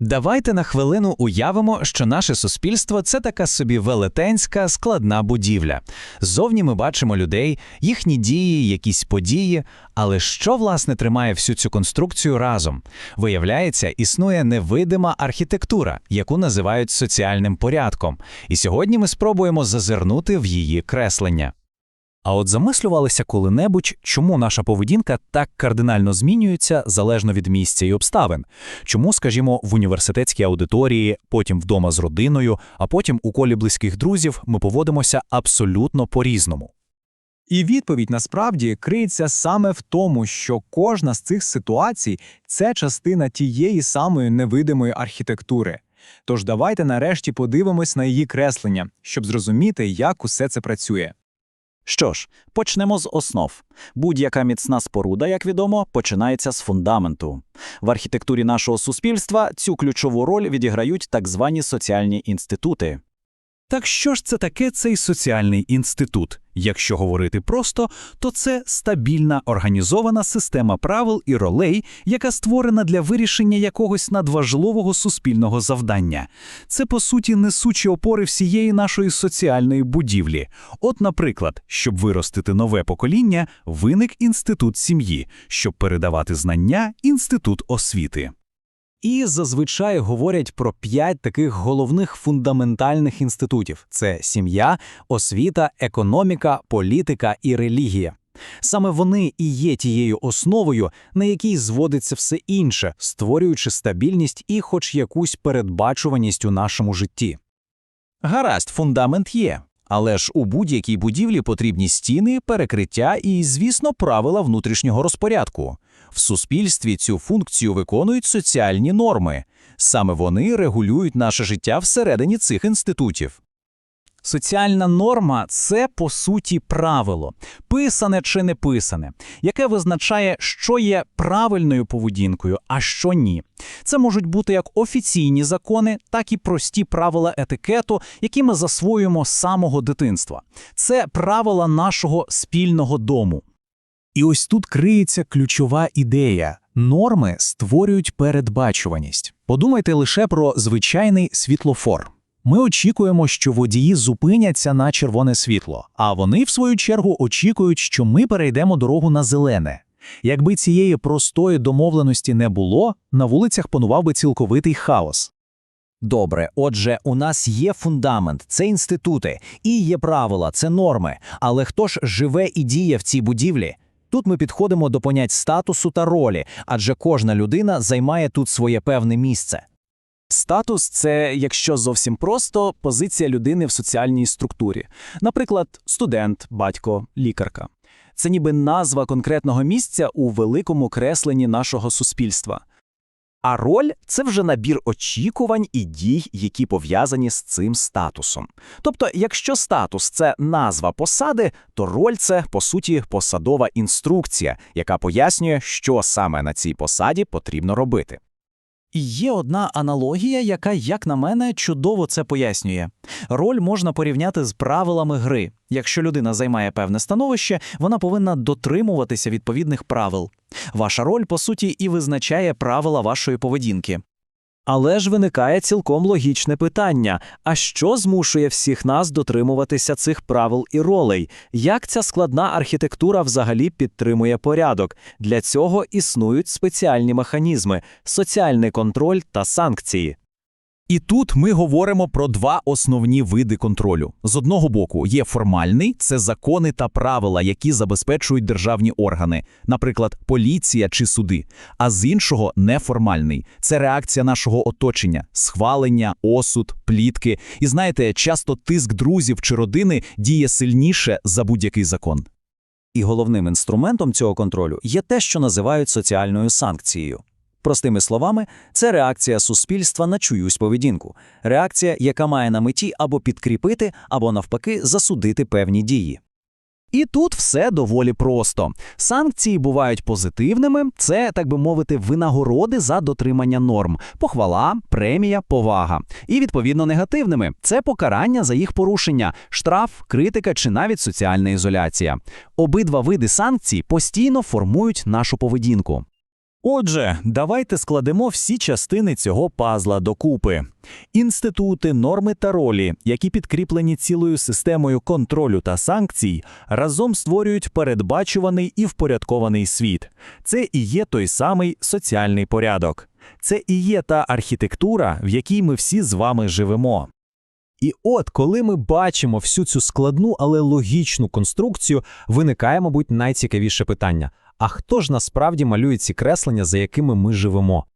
Давайте на хвилину уявимо, що наше суспільство це така собі велетенська складна будівля. Ззовні ми бачимо людей, їхні дії, якісь події. Але що власне тримає всю цю конструкцію разом? Виявляється, існує невидима архітектура, яку називають соціальним порядком. І сьогодні ми спробуємо зазирнути в її креслення. А от замислювалися коли-небудь, чому наша поведінка так кардинально змінюється залежно від місця і обставин? Чому, скажімо, в університетській аудиторії, потім вдома з родиною, а потім у колі близьких друзів ми поводимося абсолютно по-різному? І відповідь насправді криється саме в тому, що кожна з цих ситуацій це частина тієї самої невидимої архітектури. Тож давайте нарешті подивимось на її креслення, щоб зрозуміти, як усе це працює. Що ж, почнемо з основ. Будь-яка міцна споруда, як відомо, починається з фундаменту. В архітектурі нашого суспільства цю ключову роль відіграють так звані соціальні інститути. Так що ж це таке цей соціальний інститут? Якщо говорити просто, то це стабільна організована система правил і ролей, яка створена для вирішення якогось надважливого суспільного завдання. Це, по суті, несучі опори всієї нашої соціальної будівлі. От, наприклад, щоб виростити нове покоління, виник інститут сім'ї, щоб передавати знання інститут освіти. І зазвичай говорять про п'ять таких головних фундаментальних інститутів: це сім'я, освіта, економіка, політика і релігія. Саме вони і є тією основою, на якій зводиться все інше, створюючи стабільність і хоч якусь передбачуваність у нашому житті. Гаразд, фундамент є. Але ж у будь-якій будівлі потрібні стіни, перекриття і, звісно, правила внутрішнього розпорядку. В суспільстві цю функцію виконують соціальні норми. Саме вони регулюють наше життя всередині цих інститутів. Соціальна норма це по суті правило, писане чи не писане, яке визначає, що є правильною поведінкою, а що ні. Це можуть бути як офіційні закони, так і прості правила етикету, які ми засвоюємо з самого дитинства. Це правила нашого спільного дому. І ось тут криється ключова ідея. Норми створюють передбачуваність. Подумайте лише про звичайний світлофор. Ми очікуємо, що водії зупиняться на червоне світло, а вони, в свою чергу, очікують, що ми перейдемо дорогу на зелене. Якби цієї простої домовленості не було, на вулицях панував би цілковитий хаос. Добре, отже, у нас є фундамент, це інститути, і є правила, це норми. Але хто ж живе і діє в цій будівлі? Тут ми підходимо до понять статусу та ролі, адже кожна людина займає тут своє певне місце. Статус це, якщо зовсім просто, позиція людини в соціальній структурі, наприклад, студент, батько, лікарка. Це ніби назва конкретного місця у великому кресленні нашого суспільства. А роль це вже набір очікувань і дій, які пов'язані з цим статусом. Тобто, якщо статус це назва посади, то роль це, по суті, посадова інструкція, яка пояснює, що саме на цій посаді потрібно робити. І є одна аналогія, яка, як на мене, чудово це пояснює. Роль можна порівняти з правилами гри. Якщо людина займає певне становище, вона повинна дотримуватися відповідних правил. Ваша роль, по суті, і визначає правила вашої поведінки. Але ж виникає цілком логічне питання: а що змушує всіх нас дотримуватися цих правил і ролей? Як ця складна архітектура взагалі підтримує порядок? Для цього існують спеціальні механізми соціальний контроль та санкції. І тут ми говоримо про два основні види контролю. З одного боку, є формальний це закони та правила, які забезпечують державні органи, наприклад, поліція чи суди. А з іншого неформальний це реакція нашого оточення, схвалення, осуд, плітки. І знаєте, часто тиск друзів чи родини діє сильніше за будь-який закон. І головним інструментом цього контролю є те, що називають соціальною санкцією. Простими словами, це реакція суспільства на чиюсь поведінку, реакція, яка має на меті або підкріпити, або навпаки засудити певні дії. І тут все доволі просто. Санкції бувають позитивними, це, так би мовити, винагороди за дотримання норм, похвала, премія, повага. І відповідно негативними це покарання за їх порушення, штраф, критика чи навіть соціальна ізоляція. Обидва види санкцій постійно формують нашу поведінку. Отже, давайте складемо всі частини цього пазла докупи. Інститути, норми та ролі, які підкріплені цілою системою контролю та санкцій, разом створюють передбачуваний і впорядкований світ. Це і є той самий соціальний порядок. Це і є та архітектура, в якій ми всі з вами живемо. І от, коли ми бачимо всю цю складну, але логічну конструкцію, виникає, мабуть, найцікавіше питання: а хто ж насправді малює ці креслення, за якими ми живемо?